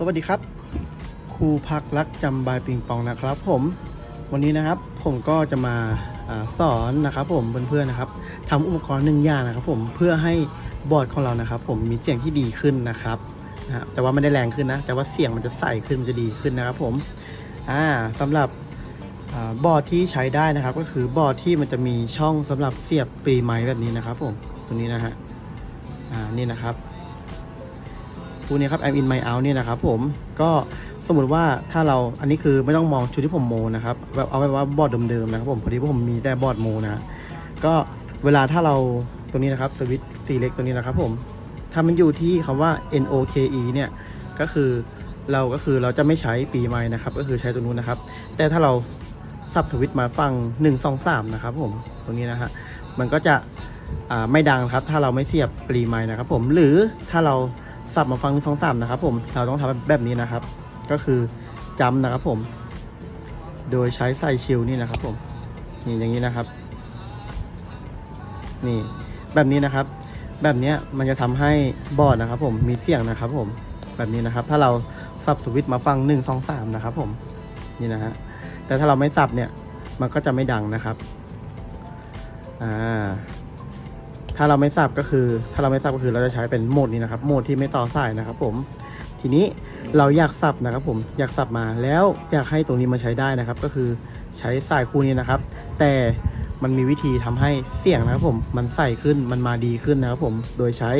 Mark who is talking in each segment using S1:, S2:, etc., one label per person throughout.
S1: สวัสดีครับครูพักรักจำบายปิงปองนะครับ ผมวันนี้นะครับผมก็จะมาอาสอนนะครับ ผมเพื่อนๆนะครับทำอุปกรณ์หนึ่งอย่างนะครับ ผมเพื่อให้บอร์ดของเรานะครับ ผมมีเสียงที่ดีขึ้นนะครับนะแต่ว่าไม่ได้แรงขึ้นนะ แต่ว่าเสียงมันจะใสขึ้นมันจะดีขึ้นนะครับ ผมอ่าสำหรับอาบอร์ดที่ใช้ได้นะครับ ก็คือบอร์ดที่มันจะมีช่องสำหรับเสียบปรีไม้แบบนี้นะครับ ผมตรงนี้นะฮะอ่านี่นะครับ คู่นี้ครับ I'm in my out เนี่ยนะครับผมก็สมมติว่าถ้าเราอันนี้คือไม่ต้องมองชุดที่ผมโมนะครับแบบเอาไว้ว่าบอร์ดเดิมๆนะครับผมพอดีว่าผมมีแต่บอร์ดโมนะก็เวลาถ้าเราตรงนี้นะครับสวิตช์สีเล็กตัวนี้นะครับผมถ้ามันอยู่ที่คำว่า NOKE เนี่ยก็คือเราก็คือเราจะไม่ใช้ปีไม้นะครับ ก็คือใช้ตัวนู้นนะครับ แต่ถ้าเราสับสวิตช์มาฟัง1 2 3นะครับผมตรงนี้นะฮะมันก็จะไม่ดังครับ ถ้าเราไม่เสียบปรีไม้นะครับ ผมหรือถ้าเรา สับมาฟังสองสามนะครับ ผมเราต้องทำแบบนี้นะครับ ก็คือจำนะครับผม โดยใช้ใส่ชิลนี่นะครับ ผมนี่อย่างนี้นะครับ นี่แบบนี้นะครับ แบบนี้มันจะทำให้บอร์ดนะครับ ผมมีเสียงนะครับ ผมแบบนี้นะครับ ถ้าเราสับสวิตช์มาฟังหนึ่งสองสามนะครับ ผมนี่นะฮะแต่ถ้าเราไม่สับเนี่ย มันก็จะไม่ดังนะครับ อ่า ถ้าเราไม่สับก็คือ ถ้าเราไม่สับก็คือเราจะใช้เป็นโหมดนี้นะครับ โหมดที่ไม่ต่อสายนะครับ ผม ทีนี้เราอยากสับนะครับ ผม อยากสับมา แล้วอยากให้ตรงนี้มาใช้ได้นะครับ ก็คือใช้สายคู่นี้นะครับ แต่มันมีวิธีทำให้เสียงนะครับ ผม มันใส่ขึ้น มันมาดีขึ้นนะครับ ผม โดยใช้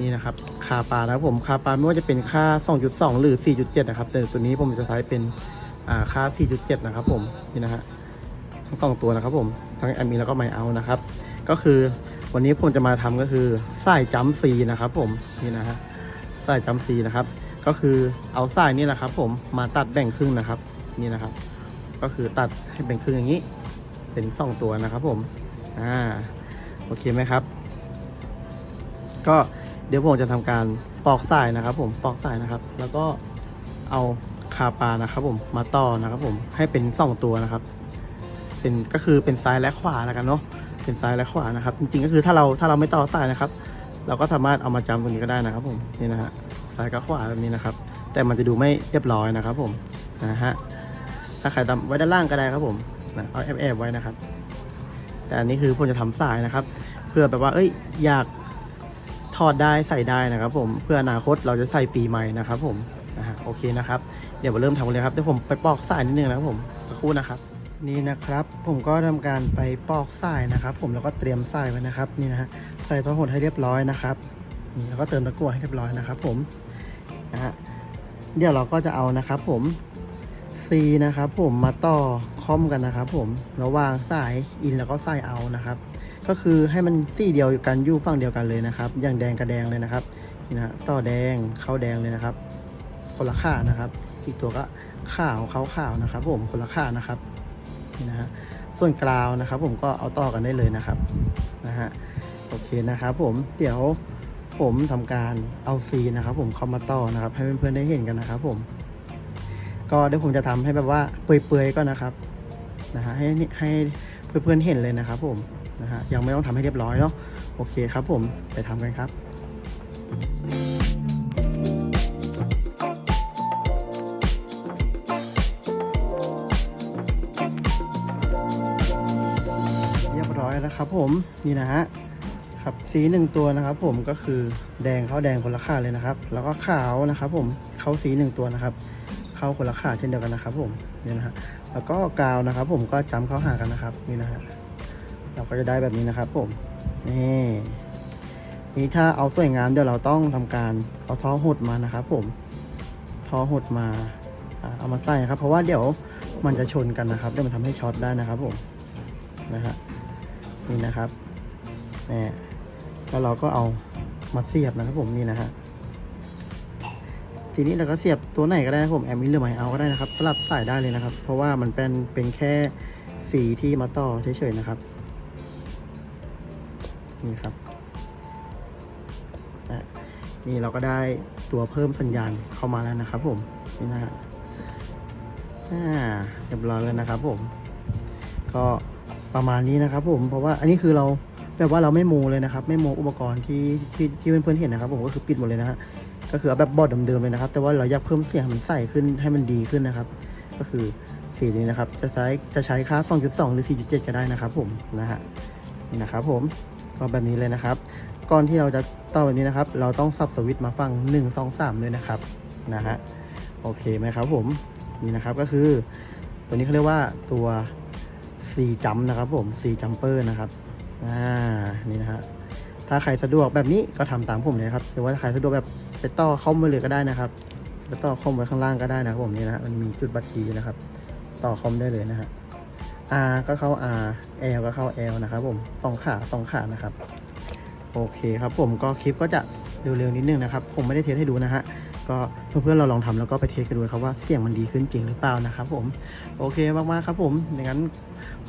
S1: นี่นะครับคาปานะครับผมคาปาไม่ว่าจะเป็นค่า 2.2 หรือ 4.7 นะครับ แต่ตัวนี้ผมจะใช้เป็นอ่าค่า 4.7 นะครับ ผม นี่นะฮะทั้งสองตัวนะครับผม ทั้งแอมมีแล้วก็ไมเอานะครับ ก็คือ วันนี้ผมจะมาทำก็คือสายจัมซีนะครับ ผมนี่นะฮะสายจัมซีนะครับ ก็คือเอาสายนี่นะครับ ผมมาตัดแบ่งครึ่งนะครับ นี่นะครับ ก็คือตัดให้เป็นครึ่งอย่างนี้ เป็นสองตัวนะครับ ผมอ่าโอเคไหมครับ ก็เดี๋ยวผมจะทำการปอกสายนะครับ ผมปอกสายนะครับ แล้วก็เอาคาปานะครับ ผมมาต่อนะครับ ผมให้เป็นสองตัวนะครับ เป็นก็คือเป็นซ้ายและขวาแล้วกันเนาะ เป็นซ้ายและขวานะครับ จริงๆก็คือถ้าเราถ้าเราไม่ต่อสายนะครับ เราก็สามารถเอามาจำตรงนี้ก็ได้นะครับ ผมนี่นะฮะซ้ายกับขวาแบบนี้นะครับ แต่มันจะดูไม่เรียบร้อยนะครับ ผมนะฮะถ้าใครทำไว้ด้านล่างก็ได้ครับผมนะเอาแอบแอบไว้นะครับ แต่อันนี้คือผมจะทำสายนะครับ เพื่อแบบว่า เอ้ยอยากถอดได้ใส่ได้นะครับ ผมเพื่ออนาคตเราจะใส่ปีใหม่นะครับ ผมนะฮะโอเคนะครับ เดี๋ยวมาเริ่มทำกันเลยครับเดี๋ยวผมไปปอกสายนิดนึงนะครับผมสักครู่นะครับ นี่นะครับ ผมก็ทำการไปปอกสายนะครับ ผมแล้วก็เตรียมสายไว้นะครับนี่นะฮะใส่ตัวหดให้เรียบร้อยนะครับนี่แล้วก็เติมตะกั่วให้เรียบร้อยนะครับผมนะฮะเดี๋ยวเราก็จะเอานะครับ ผม C นะครับผมมาต่อคอมกันนะครับ ผมระหว่างสายอินแล้วก็สายเอานะครับ ก็คือให้มันสี่เดียวกันอยู่ฝั่งเดียวกันเลยนะครับ อย่างแดงกับแดงเลยนะครับนี่นะฮะต่อแดงเข้าแดงเลยนะครับ คนละข้านะครับ อีกตัวก็ขาวเขาขาวนะครับ ผมคนละข้านะครับ นะฮะส่วนกราวนะครับ ผมก็เอาต่อกันได้เลยนะครับนะฮะโอเคนะครับ ผมเดี๋ยวผมทำการเอาซีนะครับ ผมเข้ามาต่อนะครับ ให้เพื่อนๆได้เห็นกันนะครับ ผม ก็เดี๋ยวผมจะทำให้แบบว่าเปื่อยๆก่อนะครับนะฮะให้ให้เพื่อนๆเห็นเลยนะครับ ผมนะฮะยังไม่ต้องทำให้เรียบร้อยเนาะโอเคครับ ผมไปทำกันครับเรี แล้วครับผมนี่นะฮะครับสีหนึ่งตัวนะครับ ผมก็คือแดงเข้าแดงคนละค่าเลยนะครับ แล้วก็ขาวนะครับ ผมเข้าสีหนึ่งตัวนะครับเข้าคนละค่าเช่นเดียวกันนะครับ ผมนี่นะฮะแล้วก็กาวนะครับ ผมก็จำเข้าหากันนะครับนี่นะฮะเราก็จะได้แบบนี้นะครับ ผมนี่นี่ถ้าเอาสวยงามเดี๋ยวเราต้องทำการเอาท่อหดมานะครับ ผมท่อหดมาเอามาใส่ครับ เพราะว่าเดี๋ยวมันจะชนกันนะครับเดี๋ยวมันทำให้ช็อตได้นะครับ ผมนะฮะ นี่นะครับนี่แล้วเราก็เอามาเสียบนะครับผมนี่นะฮะทีนี้เราก็เสียบตัวไหนก็ได้นะครับผมแอมมิลหรือไมเอาก็ได้นะครับสลับสายได้เลยนะครับ เพราะว่ามันเป็นเป็นแค่สีที่มาต่อเฉยๆนะครับ นี่ครับนี่เราก็ได้ตัวเพิ่มสัญญาณเข้ามาแล้วนะครับ ผมนี่นะฮะเรียบร้อยแล้วนะครับ ผม ก็ ประมาณนี้นะครับ ผมเพราะว่าอันนี้คือเราแบบว่าเราไม่โมเลยนะครับ ไม่โมอุปกรณ์ที่ที่ที่เพื่อนๆเห็นนะครับ ผมก็คือปิดหมดเลยนะฮะก็คือเอาแบบบอร์ดเดิมๆเลยนะครับ แต่ว่าเราอยากเพิ่มเสียงให้มันใสขึ้นให้มันดีขึ้นนะครับ ก็คือสีนี้นะครับ จะใช้จะใช้ค่า 2.2 หรือ 4.7 ก็ได้นะครับ ผมนะฮะนี่นะครับ ผมก็แบบนี้เลยนะครับ ก่อนที่เราจะต่อแบบนี้นะครับ เราต้องสับสวิตช์มาฟัง 1 2 3 ด้วยนะครับนะฮะโอเคไหมครับ ผมนี่นะครับก็คือ ตัวนี้เขาเรียกว่าตัว C จัมนะครับผม C jumper นะครับอ่านี่นะฮะถ้าใครสะดวกแบบนี้ก็ทำตามผมเลยครับ หรือว่าใครสะดวกแบบไปต่อเข้ามาเลยก็ได้นะครับไปต่อคอมไว้ข้างล่างก็ได้นะครับผมนี่นะฮะมันมีจุดบัตรคีนะครับ ต่อคอมได้เลยนะฮะ R ก็เข้า R L ก็เข้า L นะครับผมสองขาสองขานะครับ โอเคครับผมก็คลิปก็จะเร็วๆนิดนึงนะครับ ผมไม่ได้เทสให้ดูนะฮะ ก็เพื่อนๆเราลองทำแล้วก็ไปเทสกันดูครับว่าเสียงมันดีขึ้นจริงหรือเปล่านะครับผมโอเคมากๆครับผมอย่างนั้น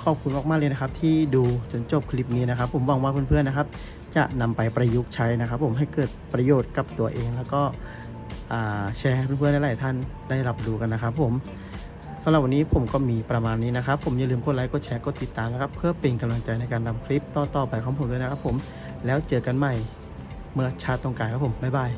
S1: ขอบคุณมากๆเลยนะครับ ที่ดูจนจบคลิปนี้นะครับ ผมหวังว่าเพื่อนๆนะครับ จะนำไปประยุกต์ใช้นะครับ ผมให้เกิดประโยชน์กับตัวเอง แล้วก็แชร์ให้เพื่อนๆหลายๆท่านได้รับรู้กันนะครับ ผมสำหรับวันนี้ผมก็มีประมาณนี้นะครับ ผมอย่าลืมกดไลค์กดแชร์กดติดตามนะครับ เพื่อเป็นกำลังใจในการทำคลิปต่อๆไปของผมด้วยนะครับ ผมแล้วเจอกันใหม่เมื่อชาติตรงกลางครับผมบ๊ายบาย